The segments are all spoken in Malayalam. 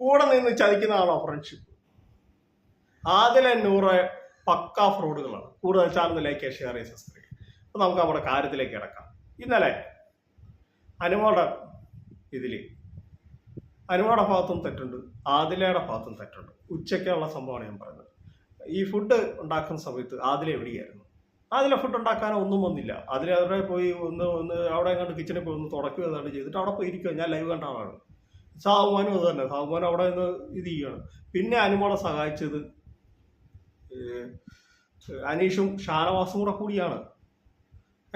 കൂടെ നിന്ന് ചതിക്കുന്നതാണോ ഫ്രണ്ട്ഷിപ്പ് ആദിലെ നൂറ് പക്ക ഫ്രോഡുകളാണ്. കൂടുതൽ ചാനൽ ലൈക്ക് ഷെയർ ചെയ്ത് സബ്സ്ക്രൈബ് അപ്പോൾ നമുക്ക് നമ്മുടെ കാര്യത്തിലേക്ക് കിടക്കാം. ഇന്നലെ അനുമോടെ ഇതിൽ അനുമോടെ ഭാഗത്തും തെറ്റുണ്ട് ആദിലയുടെ ഭാഗത്തും തെറ്റുണ്ട്. ഉച്ചയ്ക്കുള്ള സംഭവമാണ് ഞാൻ പറയുന്നത്. ഈ ഫുഡ് ഉണ്ടാക്കുന്ന സമയത്ത് ആദില എവിടെയായിരുന്നു? ആദില ഫുഡ് ഉണ്ടാക്കാനോ ഒന്നും വന്നില്ല. അതിൽ അവിടെ പോയി ഒന്ന് ഒന്ന് അവിടെ എങ്ങാണ്ട് കിച്ചണിൽ പോയി ഒന്ന് തുടക്കുക ചെയ്തിട്ട് അവിടെ പോയി ഇരിക്കുക ഞാൻ ലൈവ് കണ്ട ആളാണ്. സാവുമാനും അത് തന്നെ. സാവുമാനും അവിടെ നിന്ന് ഇത് ചെയ്യണം. പിന്നെ അനുമോളെ സഹായിച്ചത് അനീഷും ഷാനവാസും കൂടെ കൂടിയാണ്.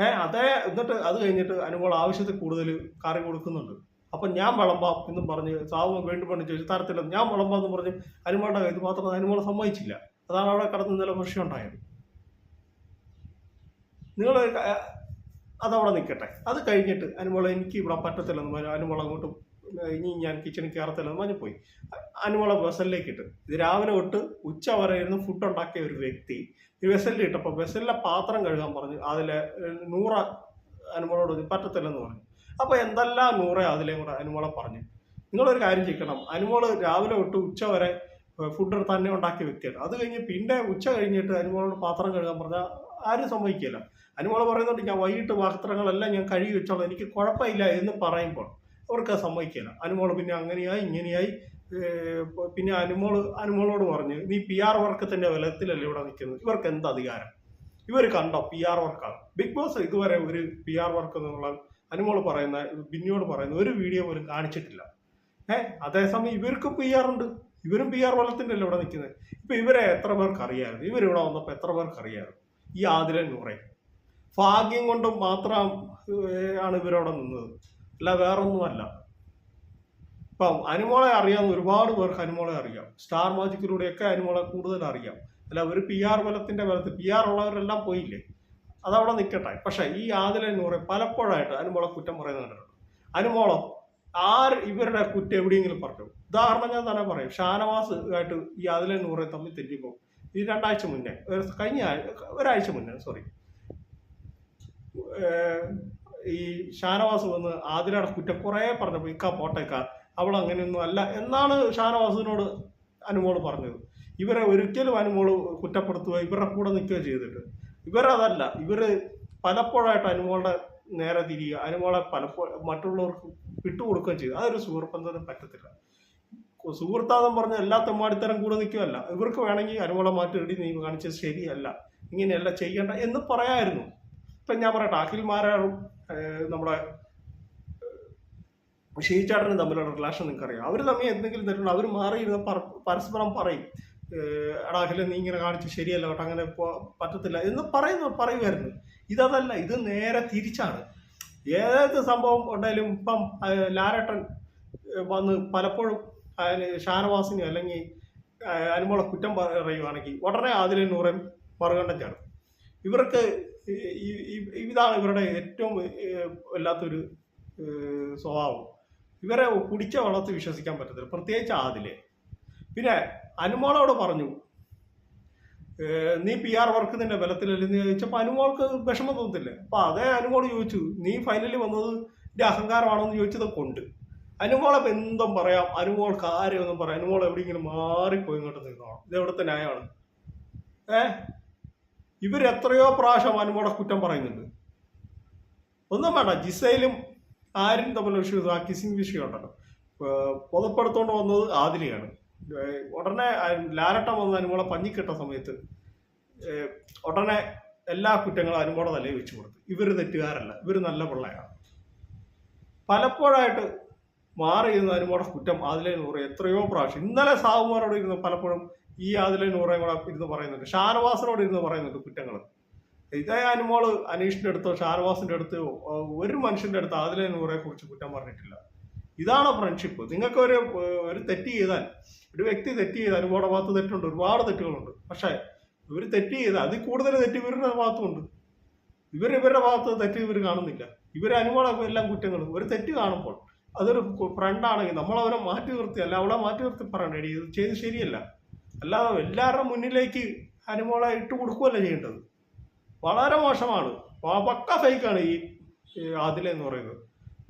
ഏ അതേ എന്നിട്ട് അത് കഴിഞ്ഞിട്ട് അനുമോൾ ആവശ്യത്തിൽ കൂടുതൽ കറി കൊടുക്കുന്നുണ്ട്. അപ്പം ഞാൻ വിളമ്പാം എന്നും പറഞ്ഞ് സാവു വീണ്ടും പണി ചോദിച്ചു തരത്തില്ല ഞാൻ വിളമ്പാം എന്ന് പറഞ്ഞ് അനുമോളുടെ കയ്യിൽ മാത്രം അനുമോളെ സമ്മതിച്ചില്ല. അതാണ് അവിടെ കടന്ന് ഇന്നലെ പ്രശ്നം ഉണ്ടായത്. നിങ്ങൾ അതവിടെ നിൽക്കട്ടെ. അത് കഴിഞ്ഞിട്ട് അനുമോളെ എനിക്ക് ഇവിടെ പറ്റത്തില്ലെന്ന് അനുമോൾ അങ്ങോട്ട് ഇനി ഞാൻ കിച്ചണിൽ കയറത്തില്ലെന്ന് പറഞ്ഞു പോയി അനുമോളെ വെസലിലേക്ക് ഇട്ട്. ഇത് രാവിലെ തൊട്ട് ഉച്ച വരെയായിരുന്നു ഫുഡ് ഉണ്ടാക്കിയ ഒരു വ്യക്തി. ഈ വെസലിൽ ഇട്ടപ്പോൾ വെസലിലെ പാത്രം കഴുകാൻ പറഞ്ഞു. അതിലെ നൂറ അനുമോളോട് പറ്റത്തില്ലെന്ന് പറഞ്ഞു. അപ്പോൾ എന്തെല്ലാം നൂറ അതിലേയും കൂടെ അനുമോളെ പറഞ്ഞു. നിങ്ങളൊരു കാര്യം ചെയ്യണം അനുമോൾ രാവിലെ തൊട്ട് ഉച്ച വരെ ഫുഡ് തന്നെ ഉണ്ടാക്കിയ വ്യക്തിയാണ്. അത് കഴിഞ്ഞ് പിന്നെ ഉച്ച കഴിഞ്ഞിട്ട് അനുമോളോട് പാത്രം കഴുകാൻ പറഞ്ഞാൽ ആരും സമ്മതിക്കില്ല. അനുമോൾ പറയുന്നുണ്ട് ഞാൻ വൈകിട്ട് പാത്രങ്ങളെല്ലാം ഞാൻ കഴുകി വെച്ചോളാം. എനിക്ക് കുഴപ്പമില്ല എന്ന് പറയുമ്പോൾ അവർക്ക് സമ്മതിക്കില്ല അനുമോൾ പിന്നെ അങ്ങനെയായി ഇങ്ങനെയായി പിന്നെ അനുമോൾ അനുമോളോട് പറഞ്ഞു നീ പി ആർ വർക്കത്തിന്റെ ബലത്തിലല്ലേ ഇവിടെ നിൽക്കുന്നത്? ഇവർക്ക് എന്ത് അധികാരം? ഇവർ കണ്ടോ പി ആർ വർക്കാണ്. ബിഗ് ബോസ് ഇതുവരെ ഒരു പി ആർ വർക്ക് എന്നുള്ള അനുമോൾ പറയുന്ന ബിന്നിയോട് പറയുന്ന ഒരു വീഡിയോ പോലും കാണിച്ചിട്ടില്ല. ഏഹ് അതേസമയം ഇവർക്കും പി ആർ ഉണ്ട്. ഇവരും പി ആർ വലത്തിന്റെ അല്ലേ ഇവിടെ നിൽക്കുന്നത്? ഇപ്പൊ ഇവരെ എത്ര പേർക്ക് അറിയാമായിരുന്നു ഇവരിവിടെ വന്നപ്പോൾ എത്ര പേർക്ക് അറിയാമായിരുന്നു ഈ ആദിലൻ നൂറെ ഭാഗ്യം കൊണ്ട് മാത്രം ആണ് ഇവരവിടെ നിന്നത്. അല്ല വേറൊന്നുമല്ല. ഇപ്പം അനുമോളെ അറിയാവുന്ന ഒരുപാട് പേർക്ക് അനുമോളെ അറിയാം. സ്റ്റാർ മാജിക്കിലൂടെയൊക്കെ അനുമോളെ കൂടുതൽ അറിയാം. അല്ല ഒരു പി ആർ ബലത്തിന്റെ ബലത്തിൽ പി ആർ ഉള്ളവരെല്ലാം പോയില്ലേ? അതവിടെ നിൽക്കട്ടെ പക്ഷേ ഈ ആദിലെ നൂറെ പലപ്പോഴായിട്ട് അനുമോളെ കുറ്റം പറയുന്നത് കണ്ടിട്ടുണ്ട്. അനുമോളം ആര് ഇവരുടെ കുറ്റം എവിടെയെങ്കിലും പറഞ്ഞു? ഉദാഹരണം ഞാൻ തന്നെ പറയും. ഷാനവാസ് ആയിട്ട് ഈ ആദിലെ നൂറെ തമ്മിൽ തെറ്റിപ്പോകും ഈ രണ്ടാഴ്ച മുന്നേ കഴിഞ്ഞ ഒരാഴ്ച മുന്നേ സോറി ഈ ഷാനവാസ് വന്ന് ആതിരയുടെ കുറ്റം കുറേ പറഞ്ഞപ്പോൾ ഇക്ക പോട്ടേക്ക അവൾ അങ്ങനെയൊന്നും അല്ല എന്നാണ് ഷാനവാസിനോട് അനുമോൾ പറഞ്ഞത്. ഇവരെ ഒരിക്കലും അനുമോൾ കുറ്റപ്പെടുത്തുക ഇവരുടെ കൂടെ നിൽക്കുകയോ ചെയ്തിട്ട്. ഇവരതല്ല ഇവർ പലപ്പോഴായിട്ട് അനുമോളുടെ നേരെ തിരിയുക അനുമോളെ പലപ്പോഴും മറ്റുള്ളവർക്ക് വിട്ടുകൊടുക്കുകയും ചെയ്തു. അതൊരു സുഹൃബന്ധത്തിന് പറ്റത്തില്ല. സുഹൃത്താദം പറഞ്ഞ എല്ലാ തെമ്മാടിത്തരം കൂടെ നിൽക്കുകയല്ല. ഇവർക്ക് വേണമെങ്കിൽ അനുമോളെ മാറ്റി നീ കാണിച്ചത് ശരിയല്ല ഇങ്ങനെയല്ല ചെയ്യേണ്ട എന്ന് പറയായിരുന്നു. ഇപ്പം ഞാൻ പറയട്ടെ അഖിൽമാരും നമ്മുടെ ഷീചാട്ടനും തമ്മിലുള്ള റിലേഷൻ നിങ്ങൾക്കറിയാം. അവർ തമ്മിൽ എന്തെങ്കിലും തരുന്നുണ്ട് അവർ മാറിയിരുന്ന പര- പരസ്പരം പറയും. എടാ അഖില നീ ഇങ്ങനെ കാണിച്ച് ശരിയല്ല കേട്ടോ അങ്ങനെ പറ്റത്തില്ല എന്ന് പറയുന്നു പറയുമായിരുന്നു. ഇതതല്ല ഇത് നേരെ തിരിച്ചാണ്. ഏത് സംഭവം ഉണ്ടായാലും ഇപ്പം ലാരട്ടൻ വന്ന് പലപ്പോഴും അതിന് ഷാനവാസിനെ അല്ലെങ്കിൽ അനുമോളെ കുറ്റം പറയുവാണെങ്കിൽ ഉടനെ അതിലെ നൂറേം മറുകണ്ഠം ചാടും. ഇവർക്ക് ഈ- ഇതാണ് ഇവരുടെ ഏറ്റവും ഏഹ് വല്ലാത്തൊരു സ്വഭാവം. ഇവരെ കുടിച്ച വെള്ളത്തിൽ വിശ്വസിക്കാൻ പറ്റത്തില്ല. പ്രത്യേകിച്ച് ആദിലെ. പിന്നെ അനുമോളോട് പറഞ്ഞു നീ പി ആർ വർക്ക് നിന്റെ ബലത്തിലല്ലെന്ന് ചോദിച്ചപ്പോൾ അനുമോൾക്ക് വിഷമം തോന്നത്തില്ലേ. അപ്പൊ അതേ അനുമോൾ ചോദിച്ചു നീ ഫൈനലിൽ വന്നത് എന്റെ അഹങ്കാരമാണോന്ന് ചോദിച്ചത് കൊണ്ട്. അനുമോളെ എന്തും പറയാം. അനുമോൾ കാര്യമൊന്നും പറയാം. അനുമോൾ എവിടെയെങ്കിലും മാറിപ്പോയി ഇങ്ങോട്ട് നിൽക്കണം ഇത് എവിടുത്തെ ന്യായമാണ്? ഏ? ഇവർ എത്രയോ പ്രാവശ്യം അനുമോളെ കുറ്റം പറയുന്നുണ്ട്. ഒന്നും വേണ്ട ജിസയിലും ആരും തമ്മിൽ വിഷയം ആ കിസിംഗ് വിഷയം ഉണ്ടല്ലോ. പുതപ്പെടുത്തോണ്ട് വന്നത് ഏഹ് ഉടനെ ലാലട്ടം വന്ന് അനുമോളെ പഞ്ഞിക്കിട്ട സമയത്ത് ഉടനെ എല്ലാ കുറ്റങ്ങളും അനുമോടെ തലയിൽ വെച്ചു കൊടുത്തു. ഇവർ തെറ്റുകാരല്ല. ഇവർ നല്ല പിള്ളയാണ്. പലപ്പോഴായിട്ട് മാറി ഇരുന്ന അനുമോടെ കുറ്റം അതിലെ നൂറ് എത്രയോ പ്രാവശ്യം. ഇന്നലെ സാവുമാരോട് ഇരുന്ന് പലപ്പോഴും ഈ അതിലെ നൂറേയും കൂടെ ഇരുന്ന് പറയുന്നുണ്ട്. ഷാനവാസിനോട് ഇരുന്ന് പറയുന്നുണ്ട് കുറ്റങ്ങൾ ഇതായ അനുമോൾ അനീഷിന്റെ അടുത്തോ ഷാനവാസിന്റെ അടുത്തോ ഒരു മനുഷ്യന്റെ അടുത്ത് അതിലെ നൂറെ കുറിച്ച് കുറ്റം പറഞ്ഞിട്ടില്ല. ഇതാണ് ഫ്രണ്ട്ഷിപ്പ് നിങ്ങൾക്ക് ഒരു ഒരു തെറ്റ് ചെയ്താൽ ഒരു വ്യക്തി തെറ്റ് ചെയ്താൽ അനുമോടെ ഭാഗത്ത് തെറ്റുണ്ട് ഒരുപാട് തെറ്റുകളുണ്ട്. പക്ഷേ ഇവർ തെറ്റ് ചെയ്താൽ അതിൽ കൂടുതൽ തെറ്റ് ഇവരുടെ ഭാഗത്തുമുണ്ട്. ഇവർ ഇവരുടെ ഭാഗത്ത് തെറ്റ് ഇവർ കാണുന്നില്ല. ഇവർ അനുഭവം എല്ലാം കുറ്റങ്ങൾ ഒരു തെറ്റ് കാണുമ്പോൾ അതൊരു ഫ്രണ്ടാണെങ്കിൽ നമ്മളവരെ മാറ്റി നിർത്തി അല്ല അവളെ മാറ്റി നിർത്തി പറയണ്ടേ. ഇത് ചെയ്ത് ശരിയല്ല. അല്ലാതെ എല്ലാവരുടെ മുന്നിലേക്ക് അനുമോളെ ഇട്ട് കൊടുക്കുകയല്ല ചെയ്യേണ്ടത്. വളരെ മോശമാണ്. പക്ക ഫേക്കാണ് ഈ ആദില എന്ന് പറയുന്നത്.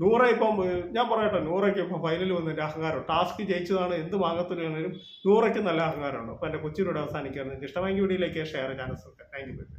നൂറ ഇപ്പം ഞാൻ പറയട്ടെ നൂറയ്ക്ക് ഇപ്പം ഫൈനൽ വന്നതിന്റെ അഹങ്കാരം. ടാസ്ക് ജയിച്ചതാണ് എന്ത് വാങ്ങത്തിലാണെങ്കിലും നൂറയ്ക്ക് നല്ല അഹങ്കാരമുണ്ട് അപ്പോൾ എന്റെ കൊച്ചിനോട് അവസാനിക്കാറുണ്ട്. ഇഷ്ടമെങ്കിൽ വീഡിയോയിലേക്ക് ഷെയർ ചാനൽ താങ്ക് യു